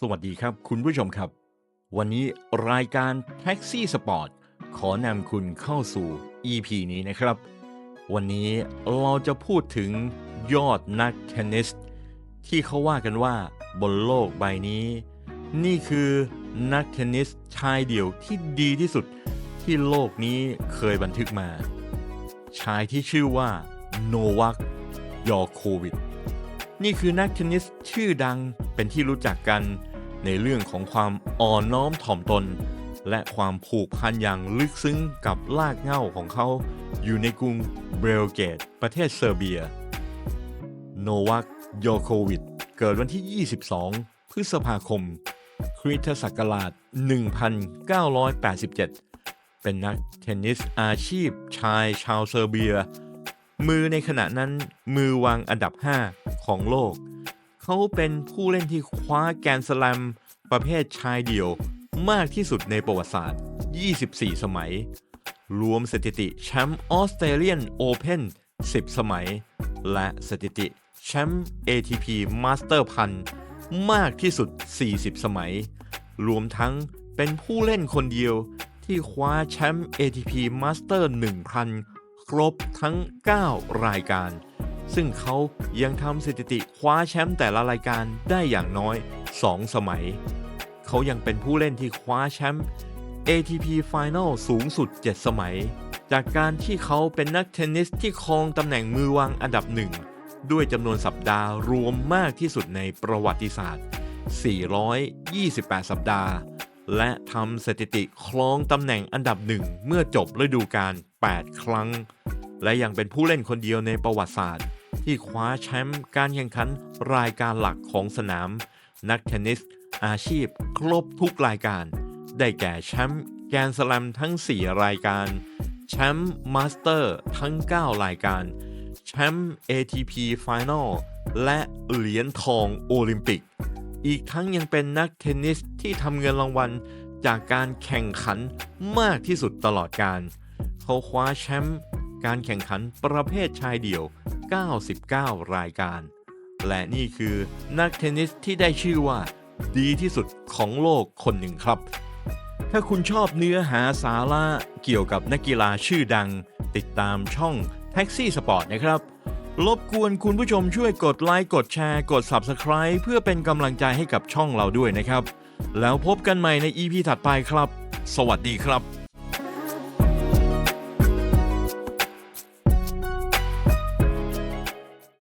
สวัสดีครับ คุณผู้ชมครับ วันนี้รายการ Taxi Sport ขอนำคุณเข้าสู่ EP นี้นะครับ วันนี้เราจะพูดถึงยอดนักเทนนิส ที่เขาว่ากันว่าบนโลกใบนี้ นี่คือนักเทนนิสชายเดี่ยวที่ดีที่สุดที่โลกนี้เคยบันทึกมา ชายที่ชื่อว่าโนวัคยอโควิด นี่คือนักเทนนิสชื่อดังเป็นที่รู้จักกันในเรื่องของความอ่อนน้อมถ่อมตน และความผูกพันอย่างลึกซึ้งกับลากเหง้าของเขา อยู่ในกรุงเบลเกต ประเทศเซอร์เบีย โนวัคโยโควิดเกิดวันที่ 22 พฤษภาคม คริสตศักราช 1987 เป็นนักเทนนิสอาชีพชายชาวเซอร์เบีย มือในขณะนั้นมือวางอันดับ 5 ของโลก เขาเป็นผู้เล่นที่คว้าแกรนด์สแลมประเภทชายเดี่ยวมากที่สุดในประวัติศาสตร์ 24 สมัย รวมสถิติแชมป์ออสเตรเลียนโอเพน10 สมัย และสถิติแชมป์ ATP Master พันมากที่สุด 40 สมัย รวมทั้งเป็นผู้เล่นคนเดียวที่คว้าแชมป์ ATP Master 1000 ครบทั้ง 9 รายการ ซึ่งเขายังทำสถิติคว้าแชมป์แต่ละรายการได้อย่างน้อย 2 สมัย เขายังเป็นผู้เล่นที่คว้าแชมป์ ATP Final สูงสุด 7 สมัย จากการที่เขาเป็นนักเทนนิสที่ครองตำแหน่งมือวางอันดับหนึ่งด้วยจำนวนสัปดาห์รวมมากที่สุดในประวัติศาสตร์ 428 สัปดาห์ และทำสถิติครองตำแหน่งอันดับหนึ่งเมื่อจบฤดูกาล 8 ครั้ง และยังเป็นผู้เล่นคนเดียวในประวัติศาสตร์ ที่คว้าแชมป์การแข่งขันรายการหลักของสนาม นักเทนนิส อาชีพ ครบทุกรายการ ได้แก่แชมป์แกรนด์สแลมทั้ง 4 รายการ แชมป์มาสเตอร์ทั้ง 9 รายการ แชมป์ ATP Final และเหรียญทองโอลิมปิก อีกทั้งยังเป็นนักเทนนิสที่ทำเงินรางวัลจากการแข่งขันมากที่สุดตลอดการ เขาคว้าแชมป์การแข่งขันประเภทชายเดี่ยว 99 รายการ และนี่คือนักเทนนิสที่ได้ชื่อว่า ดีที่สุดของโลกคนหนึ่งครับ ถ้าคุณชอบเนื้อหาสาระเกี่ยวกับนักกีฬาชื่อดัง ติดตามช่อง Taxi Sport นะครับ รบกวนคุณผู้ชมช่วยกดไลค์กดแชร์ กด Subscribe เพื่อเป็นกำลังใจให้กับช่องเราด้วยนะครับ แล้วพบกันใหม่ใน EP ถัดไปครับ สวัสดีครับ